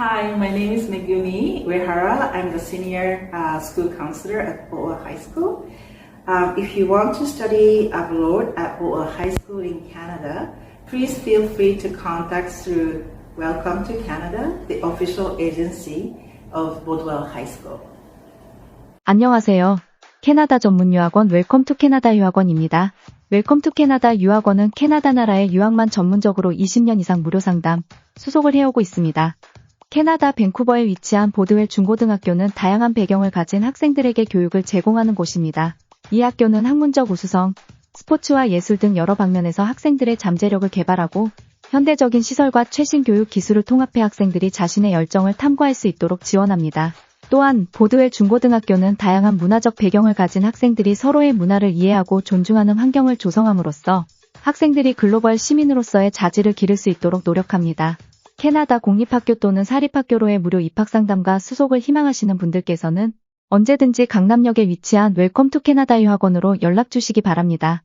Hi, my name is Megumi Uehara. I'm the senior uh, school counselor at Boa High School. Um, if you want to study abroad at Boa High School in Canada, please feel free to contact through Welcome to Canada, the official agency of Bodwell High School. 안녕하세요. 캐나다 전문 유학원 웰컴 투 캐나다 유학원입니다. 웰컴 투 캐나다 유학원은 캐나다 나라의 유학만 전문적으로 20년 이상 무료 상담, 수속을 해오고 있습니다. 캐나다 밴쿠버에 위치한 보드웰 중고등학교는 다양한 배경을 가진 학생들에게 교육을 제공하는 곳입니다. 이 학교는 학문적 우수성, 스포츠와 예술 등 여러 방면에서 학생들의 잠재력을 개발하고 현대적인 시설과 최신 교육 기술을 통합해 학생들이 자신의 열정을 탐구할 수 있도록 지원합니다. 또한 보드웰 중고등학교는 다양한 문화적 배경을 가진 학생들이 서로의 문화를 이해하고 존중하는 환경을 조성함으로써 학생들이 글로벌 시민으로서의 자질을 기를 수 있도록 노력합니다. 캐나다 공립학교 또는 사립학교로의 무료 입학 상담과 수속을 희망하시는 분들께서는 언제든지 강남역에 위치한 웰컴 투 캐나다 유학원으로 연락 주시기 바랍니다.